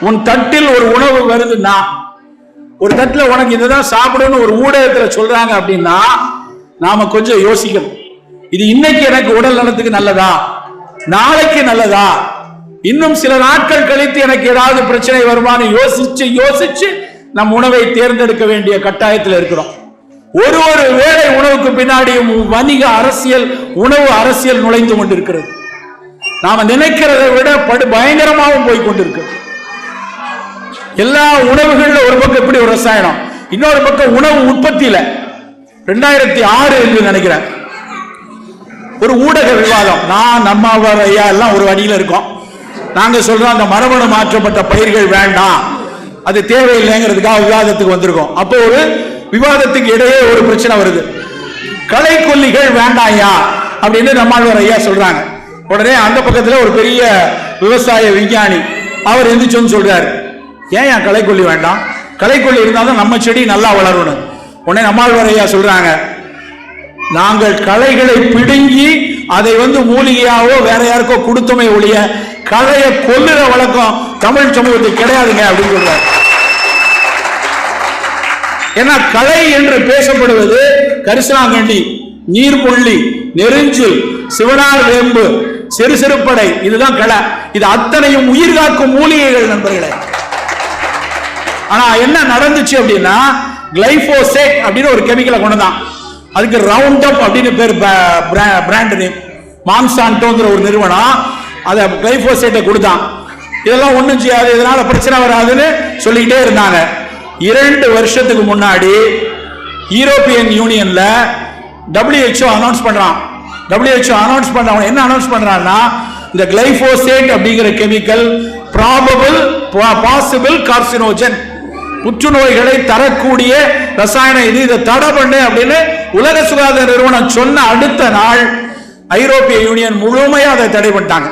உன் தட்டில் ஒரு உணவு வருதுன்னா ஒரு தட்டில் உனக்கு இதுதான் சாப்பிடணும்னு ஒரு ஊடகத்தில் சொல்றாங்க அப்படின்னா நாம கொஞ்சம் யோசிக்கணும். இது இன்னைக்கு எனக்கு உடல் நலத்துக்கு நல்லதா? நாளைக்கு நல்லதா? இன்னும் சில நாட்கள் கழித்து எனக்கு ஏதாவது பிரச்சனை வருமானு யோசிச்சு யோசிச்சு நம் உணவை தேர்ந்தெடுக்க வேண்டிய கட்டாயத்தில் இருக்கிறோம். ஒரு ஒரு வேலை உணவுக்கு பின்னாடியும் வணிக அரசியல் உணவு அரசியல் நுழைந்து கொண்டிருக்கிறது. நாம நினைக்கிறதை விட படு பயங்கரமாகவும் போய் கொண்டிருக்கிறது. எல்லா உணவுகளில் ஒரு பக்கம் எப்படி ஒரு ரசாயனம் இன்னொரு பக்கம் உணவு உற்பத்தியில. ரெண்டாயிரத்தி ஆறு என்று நினைக்கிறேன். ஒரு ஊடக விவாதம். நான் நம்மாவர் ஐயா எல்லாம் ஒரு வழியில் இருக்கோம். நாங்க சொல்றோம் அந்த மரபணு மாற்றப்பட்ட பயிர்கள் வேண்டாம். அது தேவையில்லைங்கிறதுக்காக விவாதத்துக்கு வந்திருக்கோம். அப்போ ஒரு விவாதத்துக்கு இடையே ஒரு பிரச்சனை வருது. களை கொல்லிகள் வேண்டாம் ஐயா அப்படின்னு நம்மாழ்வார் ஐயா சொல்றாங்க. உடனே அந்த பக்கத்துல ஒரு பெரிய விவசாய விஞ்ஞானி அவர் எந்திரிச்சோன்னு சொல்றாரு. ஏன் ஏன் களைக்கொல்லி வேண்டாம்? களைக்கொல்லி இருந்தாலும் நம்ம செடி நல்லா வளரணும். உடனே நம்மாழ்வார் சொல்றாங்க. நாங்கள் களைகளை பிடுங்கி அதை வந்து மூலிகையாவோ வேற யாருக்கோ கொடுத்தோமே ஒழிய களையை கொல்லுற வழக்கம் தமிழ் சமூகத்துக்கு கிடையாதுங்க அப்படின்னு சொல்றாரு. ஏன்னா கலை என்று பேசப்படுவது கரிசலாங்கண்டி நீர்முள்ளி நெருஞ்சில் சிவனார் வேம்பு சிறு சிறுப்படை இதுதான் கலை. இது அத்தனையும் உயிர் காக்கும் மூலிகைகள் நண்பர்களே. ஆனா என்ன நடந்துச்சு அப்படின்னா கிளைபோசேட் அப்படின்னு ஒரு கெமிக்கலை கொண்டு தான் அதுக்கு ரவுண்ட் அப் அப்படின்னு பேர் பிராண்ட் நேம் மான்சான்டோங்கிற ஒரு நிறுவனம் அதை கிளைபோசேட்டை கொடுத்தான். இதெல்லாம் ஒன்றும் செய்யாது இதனால பிரச்சனை வராதுன்னு சொல்லிக்கிட்டே இருந்தாங்க. இரண்டு வருஷத்துக்கு முன்னாடி யூரோப்பியன் யூனியன்ல டபிள்யூஹெச்ஓ அனௌன்ஸ் பண்றான். டபிள்யூஹெச்ஓ அனௌன்ஸ் பண்றான் என்ன அனௌன்ஸ் பண்றான்னா இந்த கிளைபோசேட் அப்படிங்கிற கெமிக்கல் ப்ராபபிள் பாசிபிள் கார்சினோஜன் புற்றுநோய்களை தரக்கூடிய ரசாயனம் இது இதை தடை பண்ணு அப்படின்னு உலக சுகாதார நிறுவனம் சொன்ன அடுத்த நாள் ஐரோப்பிய யூனியன் முழுமையாக அதை தடை பண்ணிட்டாங்க.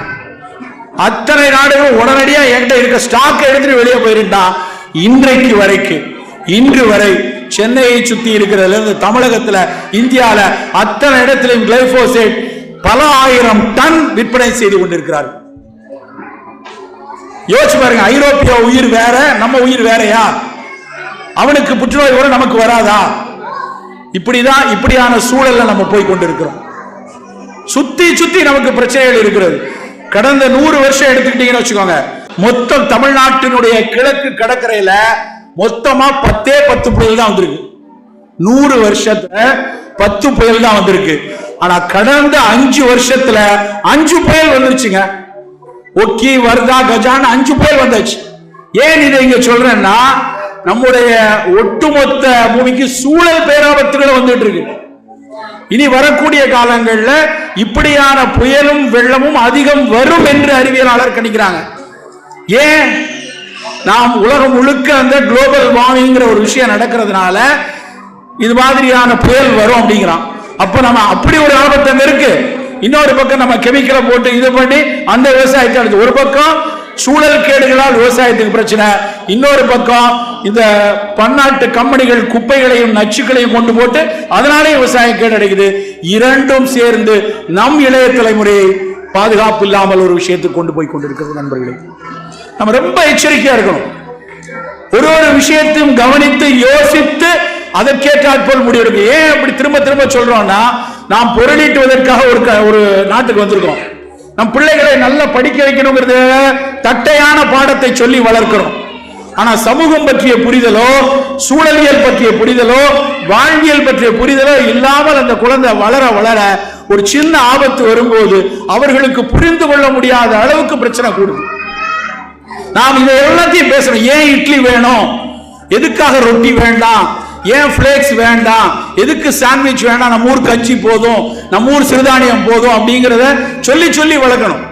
அத்தனை நாடுகளும் உடனடியா என்கிட்ட இருக்க ஸ்டாக் எடுத்துட்டு வெளியே போயிருந்தா இன்றைக்கு வரைக்கும் இன்று வரை சென்னையை சுத்தி இருக்கிறதுல இருந்து தமிழகத்துல இந்தியால அத்தனை இடத்திலும் கிளைபோசேட் பல ஆயிரம் டன் விற்பனை செய்து கொண்டிருக்கிறார்கள். யோசிச்சு பாருங்க ஐரோப்பிய உயிர் வேற நம்ம உயிர் வேறயா? அவனுக்கு புற்றுநோய் கூட நமக்கு வராதா? இப்படிதான் இப்படியான சூழல்ல நம்ம போய் கொண்டிருக்கிறோம். சுத்தி சுத்தி நமக்கு பிரச்சனைகள் இருக்கிறது. கடந்த நூறு வருஷம் எடுத்துக்கிட்டீங்கன்னு வச்சுக்கோங்க. மொத்தம் தமிழ்நாட்டினுடைய கிழக்கு கடற்கரையில மொத்தமா பத்தே பத்து புயல் தான் வந்திருக்கு. நூறு வருஷத்துல பத்து புயல் தான் வந்திருக்கு. ஆனா கடந்த அஞ்சு வருஷத்துல அஞ்சு புயல் வந்துருச்சுங்க. ஒக்கி வர்தா கஜான்னு அஞ்சு புயல் வந்தாச்சு. ஏன் இதை இங்க சொல்றேன்னா நம்முடைய ஒட்டுமொத்த பூமிக்கு சூழல் பேராபத்துகள் வந்துட்டு இருக்கு. இனி வரக்கூடிய காலங்களில் இப்படியான புயலும் வெள்ளமும் அதிகம் வரும் என்று அறிவியலாளர் கணிக்கிறாங்க. ஏன்? நாம் உலகம் முழுக்க அந்த குளோபல் வார்மிங்கிற ஒரு விஷயம் நடக்கிறதுனால இது மாதிரியான புயல் வரும் அப்படிங்கிறான். அப்ப நம்ம அப்படி ஒரு ஆபத்து அங்க இருக்கு. இன்னொரு பக்கம் நம்ம கெமிக்கலை போட்டு இது பண்ணி அந்த விவசாயத்தை அழிச்சு ஒரு பக்கம் சூழல் கேடுகளால் விவசாயத்துக்கு பிரச்சனை. இன்னொரு பக்கம் இந்த பன்னாட்டு கம்பெனிகள் குப்பைகளையும் நச்சுக்களையும் கொண்டு போட்டு அதனாலே விவசாயம் கேடடைக்குது. இரண்டும் சேர்ந்து நம் இளைய தலைமுறையை பாதுகாப்பு இல்லாமல் ஒரு விஷயத்துக்கு கொண்டு போய் கொண்டிருக்கிறது நண்பர்களே. நம்ம ரொம்ப எச்சரிக்கையா இருக்கணும். ஒரு ஒரு விஷயத்தையும் கவனித்து யோசித்து அதற்கேற்றாற்போல் முடிவெடுக்கும் ஏன் அப்படி திரும்ப திரும்ப சொல்றோம்னா நாம் பொருளீட்டுவதற்காக ஒரு க- ஒரு நாட்டுக்கு வந்திருக்கோம் நம் பிள்ளைகளை நல்லா படிக்க வைக்கணுங்கிறது தட்டையான பாடத்தை சொல்லி வளர்க்கிறோம். ஆனா சமூகம் பற்றிய புரிதலோ சூழலியல் பற்றிய புரிதலோ வாழ்வியல் பற்றிய புரிதலோ இல்லாமல் அந்த குழந்தை வளர வளர ஒரு சின்ன ஆபத்து வரும்போது அவர்களுக்கு புரிந்து கொள்ள முடியாத அளவுக்கு பிரச்சனை கூடுது. நாம் இதை எல்லாத்தையும் பேசணும் ஏன் இட்லி வேணும்? எதுக்காக ரொட்டி வேண்டாம்? ஏன் ஃப்ளேக்ஸ் வேண்டாம்? எதுக்கு சாண்ட்விச் வேண்டாம்? நம்ம ஊர் கஞ்சி போதும். நம்ம ஊர் சிறுதானியம் போதும் அப்படிங்கிறத சொல்லி சொல்லி வளர்க்கணும்.